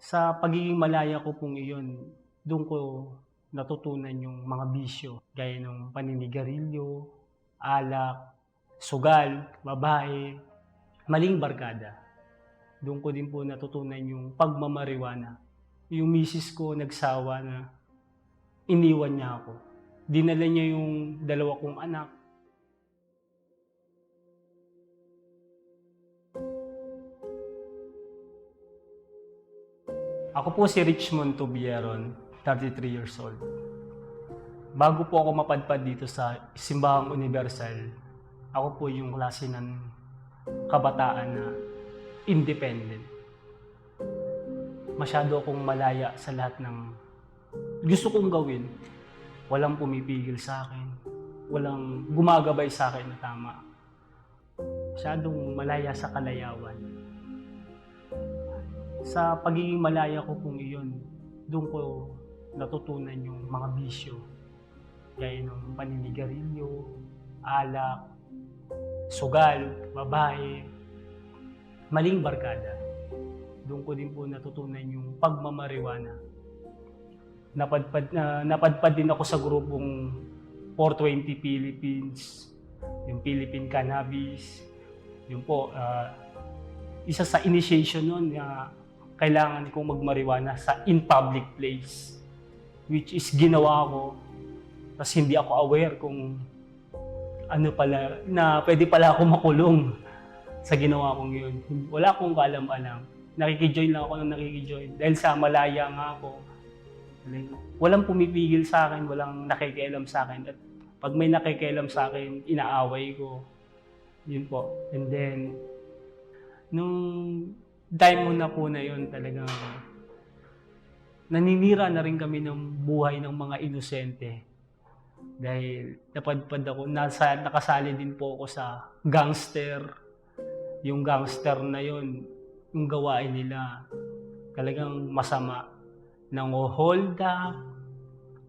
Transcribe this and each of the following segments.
Sa pagiging malaya ko pong iyon, doon ko natutunan yung mga bisyo, gaya ng paninigarilyo, alak, sugal, babae, maling barkada. Doon ko din po natutunan yung pagmamariwana. Yung misis ko nagsawa na iniwan niya ako. Dinala niya yung dalawa kong anak. Ako po si Richmond Tubieron, 33 years old. Bago po ako mapadpad dito sa Simbahang Universal, ako po yung klase ng kabataan na independent. Masyado akong malaya sa lahat ng gusto kong gawin. Walang pumipigil sa akin. Walang gumagabay sa akin na tama. Masyadong malaya sa kalayawan. Sa pagiging malaya ko kung iyon, doon ko natutunan yung mga bisyo. Gaya ng paninigarilyo, alak, sugal, babae, maling barkada. Doon ko din po natutunan yung pagmamariwana. Napadpad, na, napadpad din ako sa grupong 420 Philippines, yung Philippine Cannabis, yun po, ah, isa sa initiation nun na kailangan kong magmariwana sa in public place. Which is ginawa ko, tapos hindi ako aware kung ano pala, na pwede pala ako makulong sa ginawa kong yun. Wala akong kaalam-alam. Nakikijoin lang ako nang nakikijoin. Dahil sa malaya nga ako, walang pumipigil sa akin, walang nakikialam sa akin. At pag may nakikialam sa akin, inaaway ko. Yun po. And then, nung time mo na po na yun, talagang naninira na rin kami ng buhay ng mga inosente. Dahil napadpad ako, nasa, nakasali din po ako sa gangster. Yung gangster na yun, yung gawain nila, talagang masama. Nang hold up,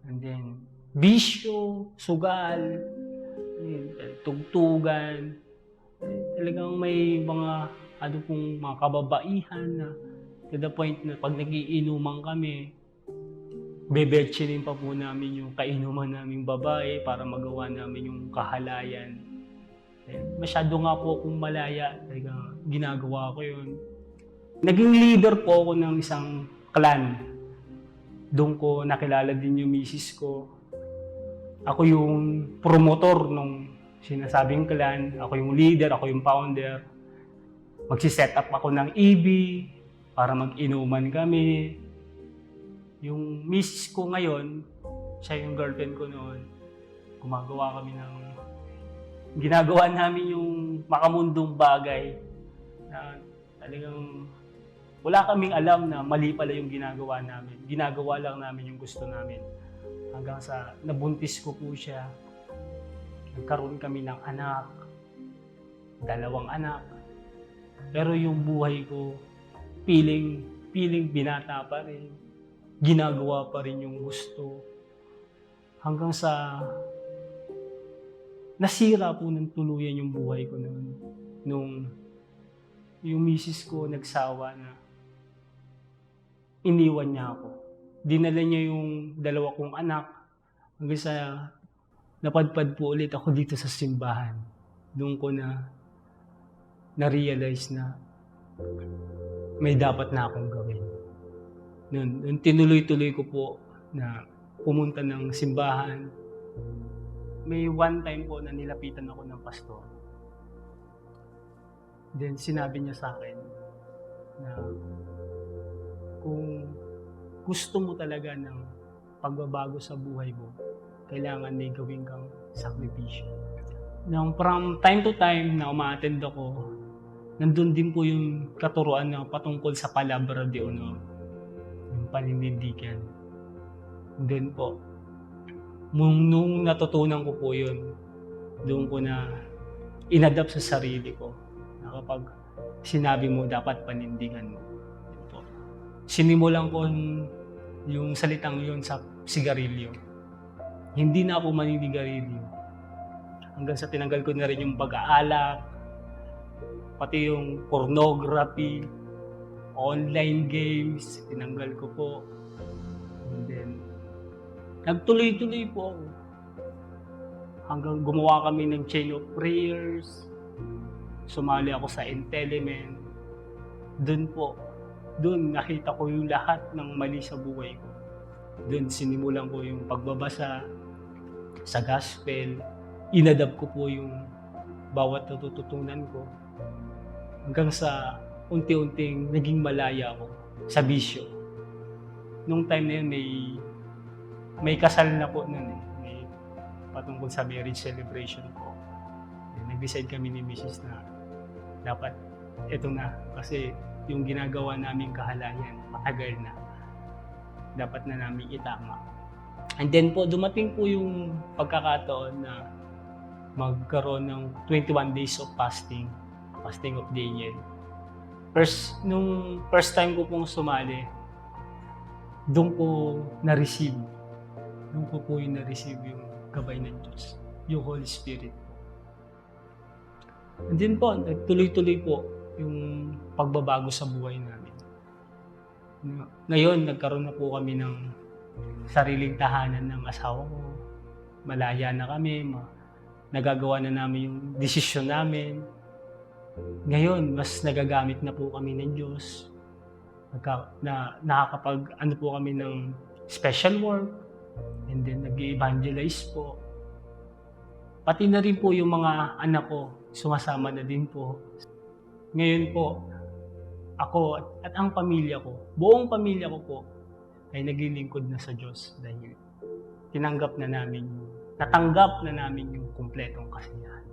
and then bisyo, sugal, tugtugan. Talagang may mga ano pong mga kababaihan na to the point na pag nagiinuman kami, bebetsinin pa po namin yung kainuman naming babae para magawa namin yung kahalayan. Masyado nga po akong malaya, talaga ginagawa ko yun. Naging leader po ako ng isang clan. Doon ko nakilala din yung misis ko. Ako yung promotor ng sinasabing clan. Ako yung leader, ako yung founder. Magsiset up ako ng EB para mag-inuman kami. Yung misis ko ngayon, siya yung girlfriend ko noon. Gumagawa kami ng... Ginagawa namin yung makamundong bagay na talagang wala kaming alam na mali pala yung ginagawa namin. Ginagawa lang namin yung gusto namin. Hanggang sa nabuntis ko po siya. Nagkaroon kami ng anak. Dalawang anak. Pero yung buhay ko, piling, piling binata pa rin. Ginagawa pa rin yung gusto. Hanggang sa nasira po ng tuluyan yung buhay ko noon. Nung yung misis ko nagsawa na iniwan niya ako. Dinala niya yung dalawa kong anak hanggang sa napadpad po ulit ako dito sa simbahan. Doon ko na na-realize na may dapat na akong gawin. Noon, noon tinuloy-tuloy ko po na pumunta ng simbahan. May one time po na nilapitan ako ng pastor. Then sinabi niya sa akin na kung gusto mo talaga ng pagbabago sa buhay mo, kailangan may gawin kang sakripisyo. Nang from time to time na umaattend ako, nandun din po yung katuruan na patungkol sa palabra de honor, yung paninindigan. Then po, nung, nung natutunan ko po yun, doon ko na inadapt sa sarili ko na kapag sinabi mo, dapat panindigan mo. Po. Sinimulan ko yung- yung salitang yun sa sigarilyo. Hindi na ako maninigarilyo. Hanggang sa tinanggal ko na rin yung pag-aalak, pati yung pornography, online games, tinanggal ko po. And then, nagtuloy-tuloy po ako. Hanggang gumawa kami ng chain of prayers. Sumali ako sa Intellimen. Doon po, doon nakita ko yung lahat ng mali sa buhay ko. Doon sinimulan ko yung pagbabasa sa gospel. Inadapt ko po yung bawat natututunan ko. Hanggang sa unti-unting naging malaya ako sa bisyo. Nung time na yun, may, may kasal na po nun eh. May patungkol sa marriage celebration po. Nag-decide kami ni Mrs. na dapat ito na. Kasi yung ginagawa naming kahalayan, matagal na. Dapat na namin itama. And then po, dumating po yung pagkakataon na magkaroon ng 21 days of fasting. Fasting of Daniel. First, nung first time ko pong sumali, doon ko na-receive. Doon ko po yung na-receive yung gabay ng Diyos. Yung Holy Spirit. And then po, nagtuloy-tuloy po yung pagbabago sa buhay namin. Ngayon, nagkaroon na po kami ng sariling tahanan ng asawa ko. Malaya na kami, ma- nagagawa na namin yung desisyon namin. Ngayon, mas nagagamit na po kami ng Diyos. Nagka, na, nakakapag, ano po kami ng special work. And then, nag-evangelize po. Pati na rin po yung mga anak ko, sumasama na din po. Ngayon po, ako at, at ang pamilya ko, buong pamilya ko po, ay naglilingkod na sa Diyos dahil tinanggap na namin, natanggap na namin yung kumpletong kasiyahan.